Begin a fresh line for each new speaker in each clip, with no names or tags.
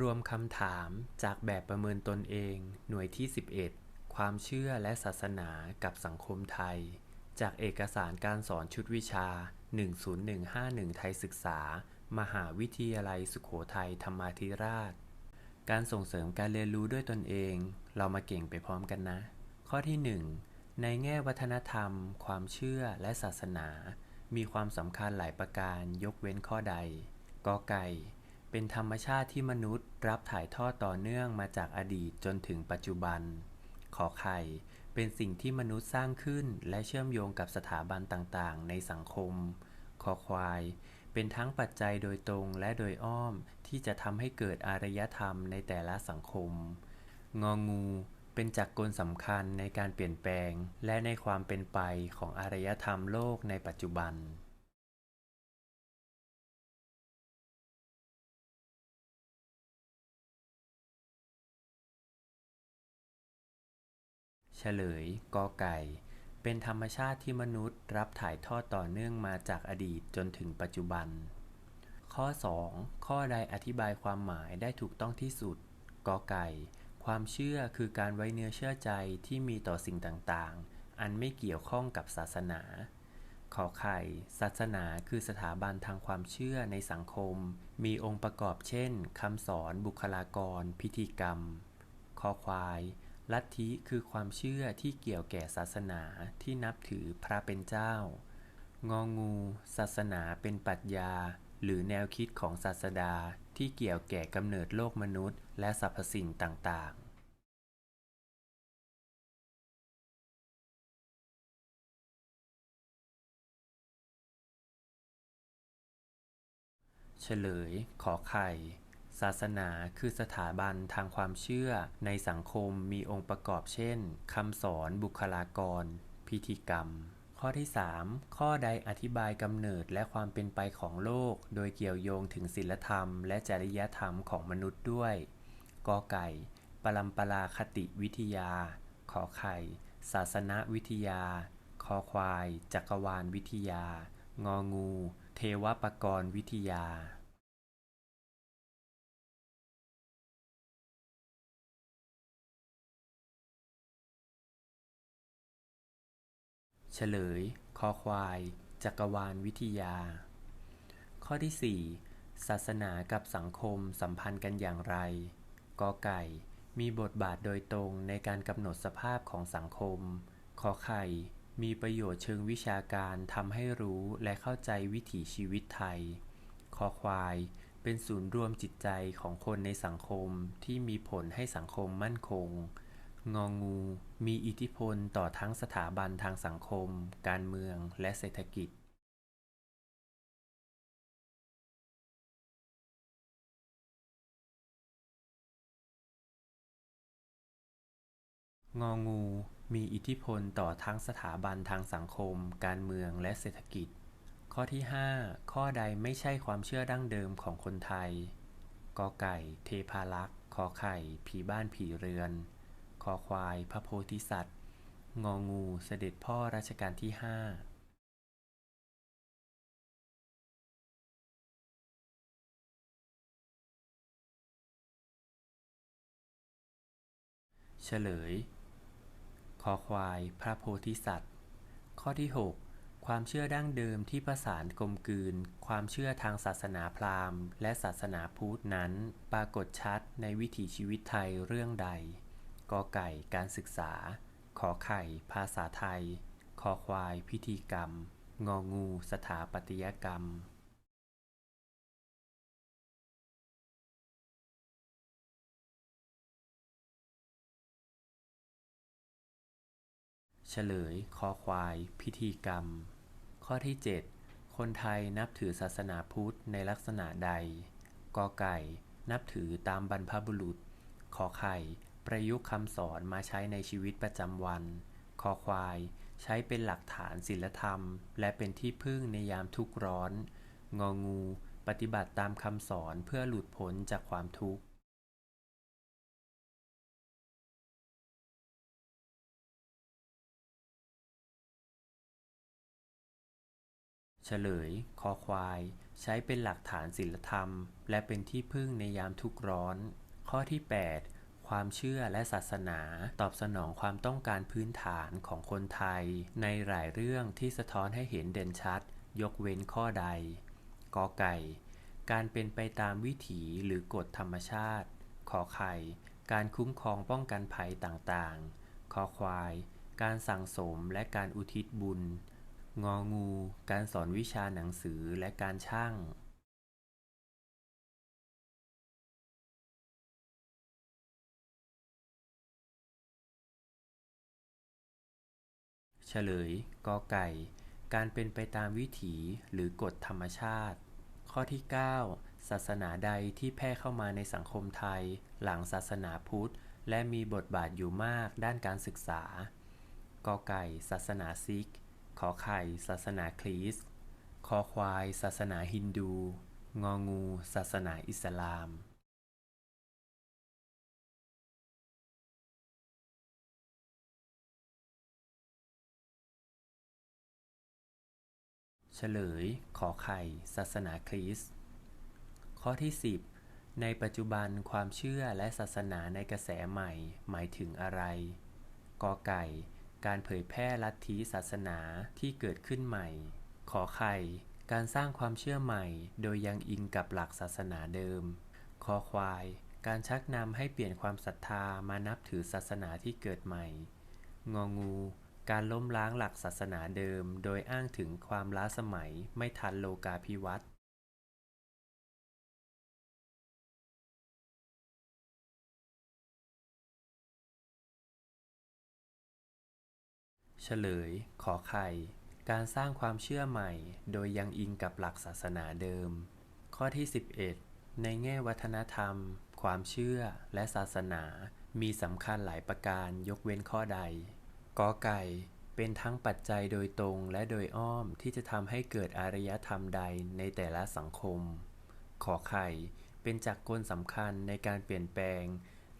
รวมคำถามจากแบบประเมินตนเอง หน่วยที่ 11 ความเชื่อและศาสนากับสังคมไทย จากเอกสารการสอนชุดวิชา 10151 ไทยศึกษา มหาวิทยาลัยสุโขทัยธรรมาธิราช การส่งเสริมการเรียนรู้ด้วยตนเอง เรามาเก่งไปพร้อมกันนะ ข้อที่ 1 ในแง่วัฒนธรรม ความเชื่อและศาสนา มีความสำคัญหลายประการยกเว้นข้อใดกอไก่ เป็นธรรมชาติที่มนุษย์รับถ่ายทอดต่อเนื่องมาจากอดีตจนถึงปัจจุบัน ขอไข่ เป็นสิ่งที่มนุษย์สร้างขึ้นและเชื่อมโยงกับสถาบันต่างๆ ในสังคม คอควาย เป็นทั้งปัจจัยโดยตรงและโดยอ้อมที่จะทำให้เกิดอารยธรรมในแต่ละสังคม งองู เป็นจักรกลสำคัญในการเปลี่ยนแปลง และในความเป็นไปของอารยธรรมโลกในปัจจุบัน เฉลยกอไก่ เป็นธรรมชาติที่มนุษย์รับถ่ายทอดต่อเนื่องมาจากอดีตจนถึงปัจจุบัน ข้อ 2 ข้อใดอธิบายความหมายได้ถูกต้องที่สุดกอไก่ ความเชื่อคือการไว้เนื้อเชื่อใจที่มีต่อสิ่งต่างๆ อันไม่เกี่ยวข้องกับศาสนา ขอไข่ ศาสนาคือสถาบันทางความเชื่อในสังคม มีองค์ประกอบเช่นคำสอนบุคลากร พิธีกรรมคอควาย ลัทธิคือความเชื่อที่เกี่ยวแก่ศาสนาที่นับถือพระเป็นเจ้า งองู ศาสนาเป็นปรัชญา หรือแนวคิดของศาสดาที่เกี่ยวแก่กำเนิดโลกมนุษย์ และสรรพสิ่งต่างๆเฉลย ขอไข่ ศาสนาคือสถาบันทางความเชื่อในสังคมมีองค์ประกอบเช่นคำสอนบุคลากร พิธีกรรม ข้อที่ 3 ข้อใดอธิบายกำเนิดและความเป็นไปของโลก โดยเกี่ยวโยงถึงศีลธรรม และจริยธรรมของมนุษย์ด้วยกอไก่ ปรัมปราคติวิทยา ขอไข่ ศาสนวิทยา คอควาย จักรวาลวิทยา งองู เทวปกรณ์วิทยา เฉลย คอควาย จักรวาลวิทยา ข้อที่ 4 ศาสนากับสังคมสัมพันธ์กันอย่างไร กอไก่ มีบทบาทโดยตรงในการกำหนดสภาพของสังคม ขอไข่ มีประโยชน์เชิงวิชาการทำให้รู้และเข้าใจวิถีชีวิตไทย คอควาย เป็นศูนย์รวมจิตใจของคนในสังคมที่มีผลให้สังคมมั่นคง งองู มีอิทธิพลต่อทั้งสถาบันทางสังคม การเมือง และเศรษฐกิจงองู มีอิทธิพลต่อทั้งสถาบันทางสังคม การเมืองและเศรษฐกิจ ข้อที่ 5 ข้อใดไม่ใช่ความเชื่อดั้งเดิมของคนไทยกอไก่ เทพารักษ์ขอไข่ ผีบ้านผีเรือน คอควาย พระโพธิสัตว์ งองูเสด็จพ่อรัชกาลที่5เฉลย คอควาย พระโพธิสัตว์ ข้อที่ 6 ความเชื่อดั้งเดิมที่ประสานกลมกลืน ความเชื่อทางศาสนาพราหมณ์ และศาสนาพุทธนั้น ปรากฏชัดในวิถีชีวิตไทยเรื่องใด กอไก่การศึกษา ขอไข่ ภาษาไทย คอควาย พิธีกรรม งองู สถาปัตยกรรมเฉลย คอควาย พิธีกรรม ข้อที่ 7 คนไทยนับถือศาสนาพุทธในลักษณะใด กอไก่ นับถือตามบรรพบุรุษ ขอไข่ ประยุกต์คำสอนมาใช้ในชีวิตประจำวัน คอควาย ใช้เป็นหลักฐานศีลธรรม และเป็นที่พึ่งในยามทุกข์ร้อน งองู ปฏิบัติตามคำสอนเพื่อหลุดพ้นจากความทุกข์เฉลย คอควาย ใช้เป็นหลักฐานศีลธรรม และเป็นที่พึ่งในยามทุกข์ร้อน ข้อที่ 8 ความเชื่อและศาสนา ตอบสนองความต้องการพื้นฐานของคนไทย ในหลายเรื่องที่สะท้อนให้เห็นเด่นชัด ยกเว้นข้อใดกอไก่ การเป็นไปตามวิถีหรือกฎธรรมชาติ ขอไข่ การคุ้มครองป้องกันภัยต่างๆ คอควาย การสั่งสมและการอุทิศบุญ งองู การสอนวิชาหนังสือและการช่าง เฉลยกอไก่ การเป็นไปตามวิถีหรือกฎธรรมชาติ ข้อที่ 9 ศาสนาใดที่แพร่เข้ามาในสังคมไทย หลังศาสนาพุทธ และมีบทบาทอยู่มากด้านการศึกษากอไก่ ศาสนาซิก ขอไข่ ศาสนาคริสต์คอควาย ศาสนาฮินดู งองู ศาสนาอิสลาม เฉลย ขอไข่ ศาสนาคริสต์ ข้อที่ 10 ในปัจจุบันความเชื่อและศาสนาในกระแสใหม่ หมายถึงอะไร กอไก่ การเผยแพร่ลัทธิศาสนาที่เกิดขึ้นใหม่ ขอไข่ การสร้างความเชื่อใหม่ โดยยังอิงกับหลักศาสนาเดิม คอควาย การชักนำให้เปลี่ยนความศรัทธามานับถือศาสนาที่เกิดใหม่ งองู การล้มล้างหลักศาสนาเดิม โดยอ้างถึงความล้าสมัยไม่ทันโลกาภิวัตน์เฉลย ขอไข่ การสร้างความเชื่อใหม่ โดยยังอิงกับหลักศาสนาเดิม ข้อที่ 11 ในแง่วัฒนธรรม ความเชื่อและศาสนา มีสำคัญหลายประการยกเว้นข้อใด กอไก่ เป็นทั้งปัจจัยโดยตรงและโดยอ้อมที่จะทำให้เกิดอารยธรรมใดในแต่ละสังคม ขอไข่ เป็นจักรกลสำคัญในการเปลี่ยนแปลง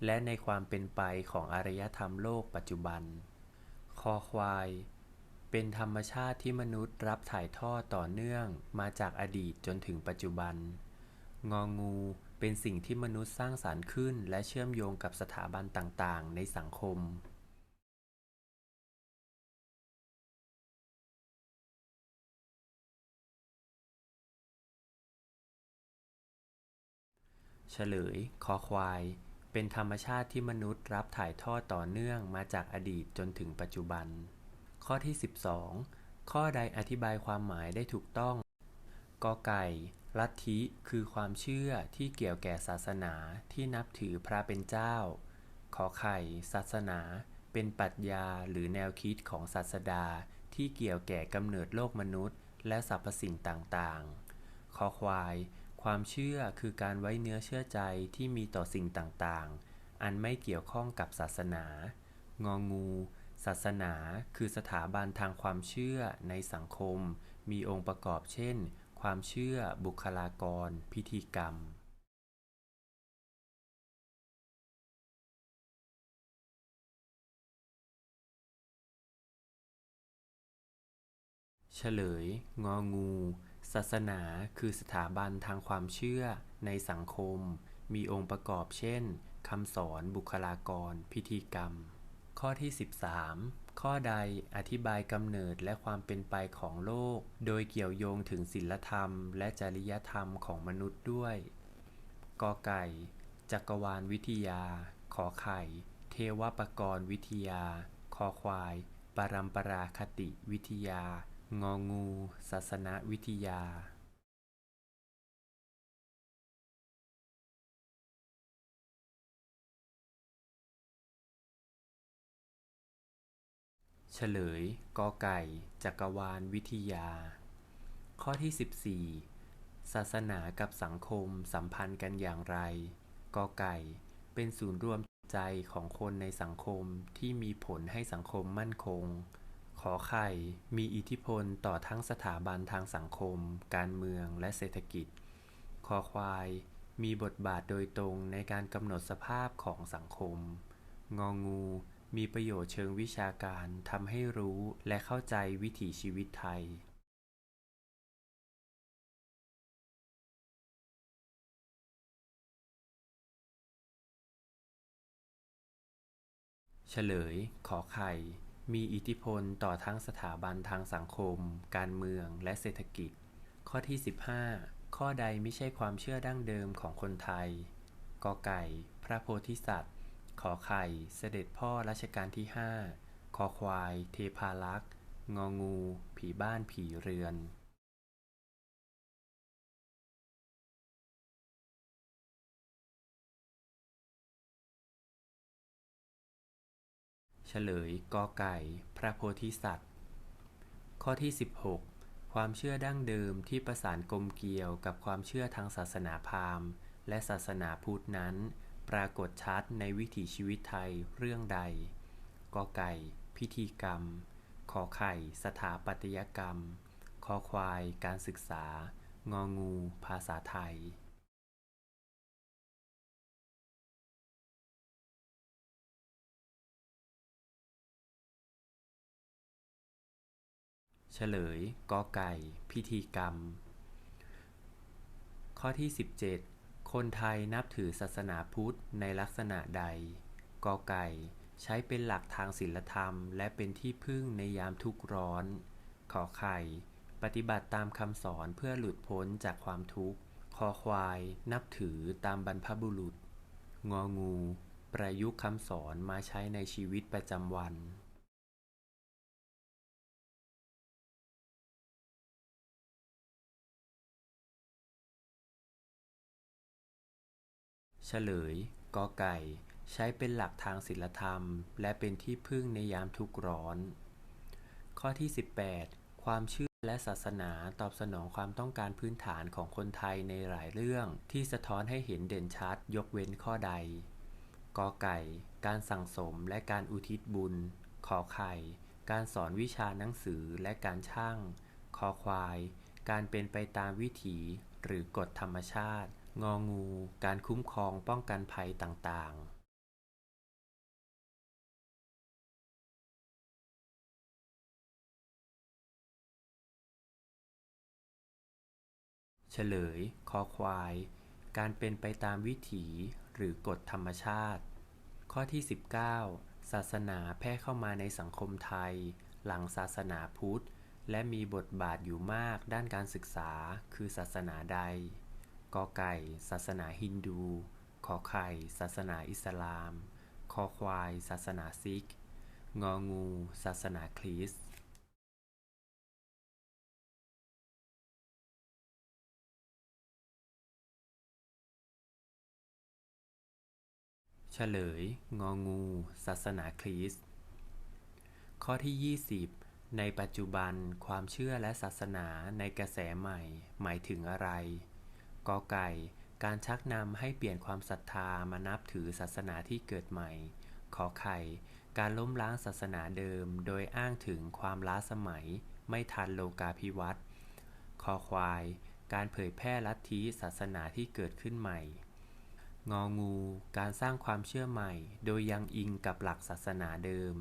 และในความเป็นไปของอารยธรรมโลกปัจจุบัน คอควาย เป็นธรรมชาติที่มนุษย์รับถ่ายทอดต่อเนื่องมาจากอดีตจนถึงปัจจุบัน งองูเป็นสิ่งที่มนุษย์สร้างสรรค์ขึ้น และเชื่อมโยงกับสถาบันต่างๆ ในสังคม เฉลย คอควาย เป็นธรรมชาติที่มนุษย์รับถ่ายทอดต่อเนื่องมาจากอดีตจนถึงปัจจุบัน ข้อที่ 12 ข้อใดอธิบายความหมายได้ถูกต้องกอไก่ ลัทธิคือความเชื่อที่เกี่ยวแก่ศาสนาที่นับถือพระเป็นเจ้า ขอไข่ ศาสนา เป็นปรัชญาหรือแนวคิดของศาสดาที่เกี่ยวแก่กำเนิดโลกมนุษย์ และสรรพสิ่งต่างๆ คอควาย ความเชื่อคือการไว้เนื้อเชื่อใจที่มีต่อสิ่งต่างๆ อันไม่เกี่ยวข้องกับศาสนา งองู ศาสนาคือสถาบันทางความเชื่อในสังคม มีองค์ประกอบเช่น ความเชื่อ บุคลากร พิธีกรรมเฉลย งองู ศาสนาคือสถาบันทางความเชื่อในสังคม มีองค์ประกอบเช่นคำสอนบุคลากร พิธีกรรม ข้อที่ 13 ข้อใดอธิบายกำเนิดและความเป็นไปของโลก โดยเกี่ยวโยงถึงศีลธรรม และจริยธรรมของมนุษย์ด้วยกอไก่ จักรวาลวิทยา ขอไข่ เทวปกรณ์วิทยา คอควาย ปรัมปราคติวิทยา งองู ศาสนวิทยาเฉลย กอไก่ จักรวาลวิทยา ข้อที่ 14 ศาสนากับสังคมสัมพันธ์กันอย่างไร กอไก่ เป็นศูนย์รวมใจของคนในสังคมที่มีผลให้สังคมมั่นคง ขอไข่ มีอิทธิพลต่อทั้งสถาบันทางสังคม การเมืองและเศรษฐกิจ คอควาย มีบทบาทโดยตรงในการกำหนดสภาพของสังคม งองู มีประโยชน์เชิงวิชาการทำให้รู้และเข้าใจวิถีชีวิตไทยเฉลย ขอไข่ มีอิทธิพลต่อทั้งสถาบันทางสังคม การเมือง และเศรษฐกิจ ข้อที่ 15 ข้อใดไม่ใช่ความเชื่อดั้งเดิมของคนไทย กอไก่ พระโพธิสัตว์ ขอไข่ เสด็จพ่อรัชกาลที่ 5 คอควาย เทพารักษ์ งองู ผีบ้านผีเรือน เฉลยกอไก่ พระโพธิสัตว์ ข้อที่ 16 ความเชื่อดั้งเดิมที่ประสานกลมเกลียวกับความเชื่อทางศาสนาพราหมณ์ และศาสนาพุทธนั้น ปรากฏชัดในวิถีชีวิตไทยเรื่องใดกอไก่ พิธีกรรม ขอไข่ สถาปัตยกรรม คอควาย การศึกษางองู ภาษาไทย เฉลยกอไก่ พิธีกรรม ข้อที่ 17 คนไทยนับถือศาสนาพุทธในลักษณะใดกอไก่ ใช้เป็นหลักทางศีลธรรม และเป็นที่พึ่งในยามทุกข์ร้อน ขอไข่ ปฏิบัติตามคำสอนเพื่อหลุดพ้นจากความทุกข์ คอควาย นับถือตามบรรพบุรุษ งองู ประยุกต์คำสอนมาใช้ในชีวิตประจำวัน เฉลยกอไก่ ใช้เป็นหลักทางศีลธรรม และเป็นที่พึ่งในยามทุกข์ร้อน ข้อที่ 18 ความเชื่อและศาสนาตอบสนองความต้องการพื้นฐานของคนไทยในหลายเรื่อง ที่สะท้อนให้เห็นเด่นชัด ยกเว้นข้อใดกอไก่ การสั่งสมและการอุทิศบุญ ขอไข่ การสอนวิชาหนังสือและการช่าง คอควาย การเป็นไปตามวิถีหรือกฎธรรมชาติ งองู การคุ้มครองป้องกันภัยต่างๆเฉลย คอควาย การเป็นไปตามวิถีหรือกฎธรรมชาติ ข้อที่ 19 ศาสนาแพร่เข้ามาในสังคมไทย หลังศาสนาพุทธ และมีบทบาทอยู่มากด้านการศึกษา คือศาสนาใด กอไก่ ศาสนาฮินดู ขอไข่ ศาสนาอิสลาม คอควาย ศาสนาซิก งองู ศาสนาคริสต์เฉลย งองู ศาสนาคริสต์ข้อที่ 20 ในปัจจุบันความเชื่อและศาสนาในกระแสใหม่ หมายถึงอะไร กอไก่ การชักนำให้เปลี่ยนความศรัทธามานับถือศาสนาที่เกิดใหม่ ขอไข่ การล้มล้างศาสนาเดิม โดยอ้างถึงความล้าสมัย ไม่ทันโลกาภิวัตน์คอควาย การเผยแพร่ลัทธิศาสนาที่เกิดขึ้นใหม่ งองู การสร้างความเชื่อใหม่ โดยยังอิงกับหลักศาสนาเดิม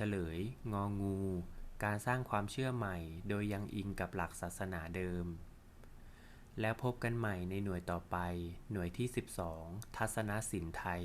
ฉลย งองู การสร้างความเชื่อใหม่ โดยยังอิงกับหลักศาสนาเดิม แล้วพบกันใหม่ในหน่วยต่อไป หน่วยที่ 12 ทัศนศิลป์ไทย